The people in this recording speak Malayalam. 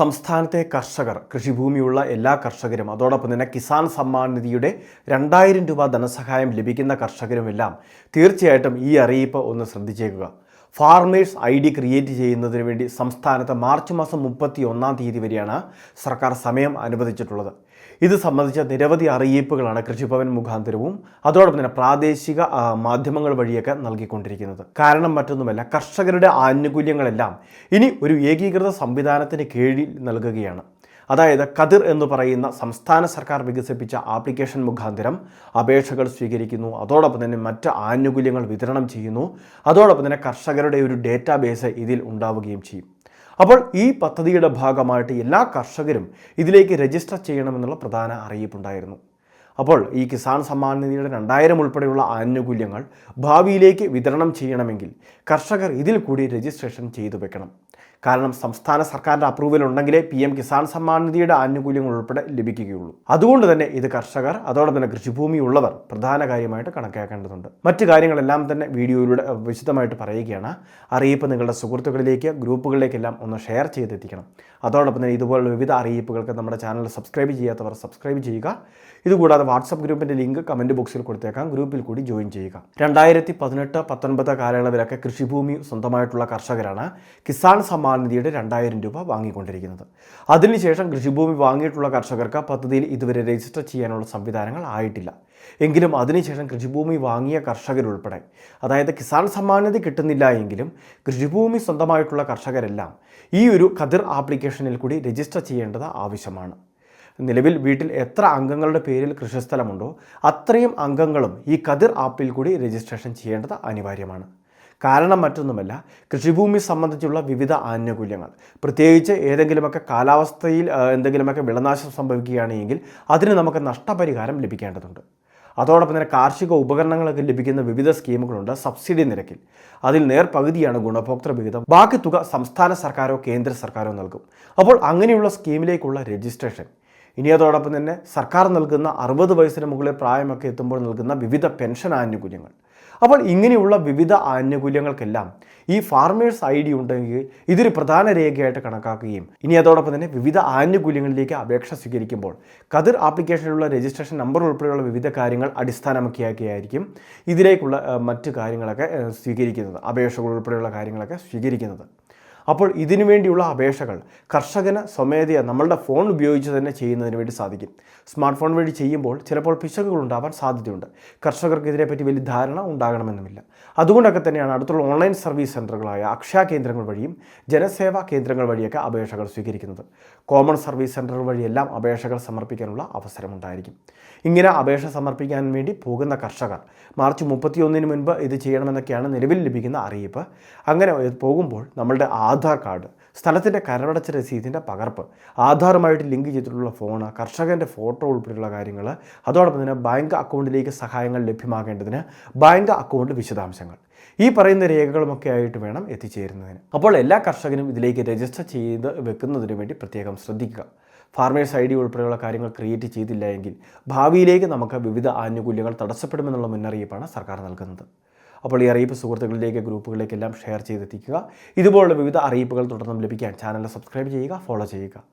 സംസ്ഥാനത്തെ കർഷകർ കൃഷിഭൂമിയുള്ള എല്ലാ കർഷകരും അതോടൊപ്പം തന്നെ കിസാൻ സമ്മാൻ നിധിയുടെ രണ്ടായിരം രൂപ ധനസഹായം ലഭിക്കുന്ന കർഷകരുമെല്ലാം തീർച്ചയായിട്ടും ഈ അറിയിപ്പ് ഒന്ന് ശ്രദ്ധിച്ചേക്കുക. ഫാർമേഴ്സ് ഐ ഡി ക്രിയേറ്റ് ചെയ്യുന്നതിന് വേണ്ടി സംസ്ഥാനത്ത് മാർച്ച് മാസം മുപ്പത്തി ഒന്നാം തീയതി വരെയാണ് സർക്കാർ സമയം അനുവദിച്ചിട്ടുള്ളത്. ഇത് സംബന്ധിച്ച നിരവധി അറിയിപ്പുകളാണ് കൃഷിഭവൻ മുഖാന്തരവും അതോടൊപ്പം തന്നെ പ്രാദേശിക മാധ്യമങ്ങൾ വഴിയൊക്കെ നൽകിക്കൊണ്ടിരിക്കുന്നത്. കാരണം മറ്റൊന്നുമല്ല കർഷകരുടെ ആനുകൂല്യങ്ങളെല്ലാം ഇനി ഒരു ഏകീകൃത സംവിധാനത്തിന് കീഴിൽ നൽകുകയാണ്. അതായത് കതിർ എന്ന് പറയുന്ന സംസ്ഥാന സർക്കാർ വികസിപ്പിച്ച ആപ്ലിക്കേഷൻ മുഖാന്തരം അപേക്ഷകൾ സ്വീകരിക്കുന്നു. അതോടൊപ്പം തന്നെ മറ്റ് ആനുകൂല്യങ്ങൾ വിതരണം ചെയ്യുന്നു. അതോടൊപ്പം തന്നെ കർഷകരുടെ ഒരു ഡേറ്റാബേസ് ഇതിൽ ഉണ്ടാവുകയും ചെയ്യും. അപ്പോൾ ഈ പദ്ധതിയുടെ ഭാഗമായിട്ട് എല്ലാ കർഷകരും ഇതിലേക്ക് രജിസ്റ്റർ ചെയ്യണമെന്നുള്ള പ്രധാന അറിയിപ്പുണ്ടായിരുന്നു. അപ്പോൾ ഈ കിസാൻ സമ്മാൻ നിധിയുടെ രണ്ടായിരം ഉൾപ്പെടെയുള്ള ആനുകൂല്യങ്ങൾ ഭാവിയിലേക്ക് വിതരണം ചെയ്യണമെങ്കിൽ കർഷകർ ഇതിൽ കൂടി രജിസ്ട്രേഷൻ ചെയ്തു വെക്കണം. കാരണം സംസ്ഥാന സർക്കാരിന്റെ അപ്രൂവൽ ഉണ്ടെങ്കിലേ പി എം കിസാൻ സമ്മാൻ നിധിയുടെ ആനുകൂല്യങ്ങൾ ഉൾപ്പെടെ ലഭിക്കുകയുള്ളൂ. അതുകൊണ്ട് തന്നെ ഇത് കർഷകർ അതോടൊപ്പം തന്നെ കൃഷിഭൂമി ഉള്ളവർ പ്രധാന കാര്യമായിട്ട് കണക്കാക്കേണ്ടതുണ്ട്. മറ്റു കാര്യങ്ങളെല്ലാം തന്നെ വീഡിയോയിലൂടെ വിശദമായിട്ട് പറയുകയാണ്. അറിയിപ്പ് നിങ്ങളുടെ സുഹൃത്തുക്കളിലേക്ക് ഗ്രൂപ്പുകളിലേക്കെല്ലാം ഒന്ന് ഷെയർ ചെയ്തെത്തിക്കണം. അതോടൊപ്പം തന്നെ ഇതുപോലുള്ള വിവിധ അറിയിപ്പുകൾക്ക് നമ്മുടെ ചാനൽ സബ്സ്ക്രൈബ് ചെയ്യാത്തവർ സബ്സ്ക്രൈബ് ചെയ്യുക. ഇതുകൂടാതെ വാട്സപ്പ് ഗ്രൂപ്പിന്റെ ലിങ്ക് കമന്റ് ബോക്സിൽ കൊടുത്തേക്കാം. ഗ്രൂപ്പിൽ കൂടി ജോയിൻ ചെയ്യുക. രണ്ടായിരത്തി പതിനെട്ട് പത്തൊൻപത് കാലയളവിലൊക്കെ കൃഷിഭൂമി സ്വന്തമായിട്ടുള്ള കർഷകരാണ് കിസാൻ സമ്മാൻ നിധിയുടെ രണ്ടായിരം രൂപ വാങ്ങിക്കൊണ്ടിരിക്കുന്നത്. അതിനുശേഷം കൃഷിഭൂമി വാങ്ങിയിട്ടുള്ള കർഷകർക്ക് പദ്ധതിയിൽ ഇതുവരെ രജിസ്റ്റർ ചെയ്യാനുള്ള സംവിധാനങ്ങൾ ആയിട്ടില്ല. എങ്കിലും അതിനുശേഷം കൃഷിഭൂമി വാങ്ങിയ കർഷകരുൾപ്പെടെ അതായത് കിസാൻ സമ്മാൻ നിധി കിട്ടുന്നില്ല എങ്കിലും കൃഷിഭൂമി സ്വന്തമായിട്ടുള്ള കർഷകരെല്ലാം ഈ ഒരു കതിർ ആപ്ലിക്കേഷനിൽ കൂടി രജിസ്റ്റർ ചെയ്യേണ്ടത് ആവശ്യമാണ്. നിലവിൽ വീട്ടിൽ എത്ര അംഗങ്ങളുടെ പേരിൽ കൃഷിസ്ഥലമുണ്ടോ അത്രയും അംഗങ്ങളും ഈ കതിർ ആപ്പിൽ കൂടി രജിസ്ട്രേഷൻ ചെയ്യേണ്ടത് അനിവാര്യമാണ്. കാരണം മറ്റൊന്നുമല്ല കൃഷിഭൂമി സംബന്ധിച്ചുള്ള വിവിധ ആനുകൂല്യങ്ങൾ. പ്രത്യേകിച്ച് ഏതെങ്കിലുമൊക്കെ കാലാവസ്ഥയിൽ എന്തെങ്കിലുമൊക്കെ വിളനാശം സംഭവിക്കുകയാണെങ്കിൽ അതിന് നമുക്ക് നഷ്ടപരിഹാരം ലഭിക്കേണ്ടതുണ്ട്. അതോടൊപ്പം തന്നെ കാർഷിക ഉപകരണങ്ങളൊക്കെ ലഭിക്കുന്ന വിവിധ സ്കീമുകളുണ്ട് സബ്സിഡി നിരക്കിൽ. അതിൽ നേർ പകുതിയാണ് ഗുണഭോക്തൃ വിഹിതം. ബാക്കി തുക സംസ്ഥാന സർക്കാരോ കേന്ദ്ര സർക്കാരോ നൽകും. അപ്പോൾ അങ്ങനെയുള്ള സ്കീമിലേക്കുള്ള രജിസ്ട്രേഷൻ ഇനി അതോടൊപ്പം തന്നെ സർക്കാർ നൽകുന്ന അറുപത് വയസ്സിന് മുകളിൽ പ്രായമൊക്കെ എത്തുമ്പോൾ നൽകുന്ന വിവിധ പെൻഷൻ ആനുകൂല്യങ്ങൾ. അപ്പോൾ ഇങ്ങനെയുള്ള വിവിധ ആനുകൂല്യങ്ങൾക്കെല്ലാം ഈ ഫാർമേഴ്സ് ഐ ഡി ഉണ്ടെങ്കിൽ ഇതൊരു പ്രധാന രേഖയായിട്ട് കണക്കാക്കുകയും ഇനി അതോടൊപ്പം തന്നെ വിവിധ ആനുകൂല്യങ്ങളിലേക്ക് അപേക്ഷ സ്വീകരിക്കുമ്പോൾ കതിർ ആപ്ലിക്കേഷനിലുള്ള രജിസ്ട്രേഷൻ നമ്പർ ഉൾപ്പെടെയുള്ള വിവിധ കാര്യങ്ങൾ അടിസ്ഥാനമാക്കിയാക്കിയായിരിക്കും ഇതിലേക്കുള്ള മറ്റ് കാര്യങ്ങളൊക്കെ സ്വീകരിക്കുന്നത്. അപേക്ഷകൾ ഉൾപ്പെടെയുള്ള കാര്യങ്ങളൊക്കെ സ്വീകരിക്കുന്നത്. അപ്പോൾ ഇതിനു വേണ്ടിയുള്ള അപേക്ഷകൾ കർഷകന് സ്വമേധയ നമ്മളുടെ ഫോൺ ഉപയോഗിച്ച് തന്നെ ചെയ്യുന്നതിന് വേണ്ടി സാധിക്കും. സ്മാർട്ട് ഫോൺ വഴി ചെയ്യുമ്പോൾ ചിലപ്പോൾ പിശകുകൾ ഉണ്ടാവാൻ സാധ്യതയുണ്ട്. കർഷകർക്ക് ഇതിനെപ്പറ്റി വലിയ ധാരണ ഉണ്ടാകണമെന്നുമില്ല അതുകൊണ്ടൊക്കെ തന്നെയാണ് അടുത്തുള്ള ഓൺലൈൻ സർവീസ് സെന്ററുകളായ അക്ഷയ കേന്ദ്രങ്ങൾ വഴിയും ജനസേവാ കേന്ദ്രങ്ങൾ വഴിയൊക്കെ അപേക്ഷകൾ സ്വീകരിക്കുന്നത്. കോമൺ സർവീസ് സെന്റർ വഴിയെല്ലാം അപേക്ഷകൾ സമർപ്പിക്കാനുള്ള അവസരമുണ്ടായിരിക്കും. ഇങ്ങനെ അപേക്ഷ സമർപ്പിക്കാൻ വേണ്ടി പോകുന്ന കർഷകർ മാർച്ച് മുപ്പത്തിയൊന്നിന് മുൻപ് ഇത് ചെയ്യണമെന്നൊക്കെയാണ് നിലവിൽ ലഭിക്കുന്ന അറിയിപ്പ്. അങ്ങനെ പോകുമ്പോൾ നമ്മളുടെ ആധാർ കാർഡ് സ്ഥലത്തിന്റെ കരടച്ച രസീതിന്റെ പകർപ്പ് ആധാറുമായിട്ട് ലിങ്ക് ചെയ്തിട്ടുള്ള ഫോൺ കർഷകന്റെ ഫോട്ടോ ഉൾപ്പെടെയുള്ള കാര്യങ്ങൾ അതോടൊപ്പം തന്നെ ബാങ്ക് അക്കൗണ്ടിലേക്ക് സഹായങ്ങൾ ലഭ്യമാകേണ്ടതിന് ബാങ്ക് അക്കൗണ്ട് വിശദാംശങ്ങൾ. ഈ പറയുന്ന രേഖകളുമൊക്കെ ആയിട്ട് വേണം എത്തിച്ചേരുന്നതിന്. അപ്പോൾ എല്ലാ കർഷകനും ഇതിലേക്ക് രജിസ്റ്റർ ചെയ്ത് വെക്കുന്നതിന് വേണ്ടി പ്രത്യേകം ശ്രദ്ധിക്കുക. ഫാർമേഴ്സ് ഐ ഡി ഉൾപ്പെടെയുള്ള കാര്യങ്ങൾ ക്രിയേറ്റ് ചെയ്തില്ല എങ്കിൽ ഭാവിയിലേക്ക് നമുക്ക് വിവിധ ആനുകൂല്യങ്ങൾ തടസ്സപ്പെടുമെന്നുള്ള മുന്നറിയിപ്പാണ് സർക്കാർ നൽകുന്നത്. അപ്പോൾ ഈ അറിയിപ്പ് സുഹൃത്തുക്കളിലേക്ക് ഗ്രൂപ്പുകളിലേക്കെല്ലാം ഷെയർ ചെയ്തെത്തിക്കുക. ഇതുപോലുള്ള വിവിധ അറിയിപ്പുകൾ തുടർന്നും ലഭിക്കാൻ ചാനൽ സബ്സ്ക്രൈബ് ചെയ്യുക ഫോളോ ചെയ്യുക.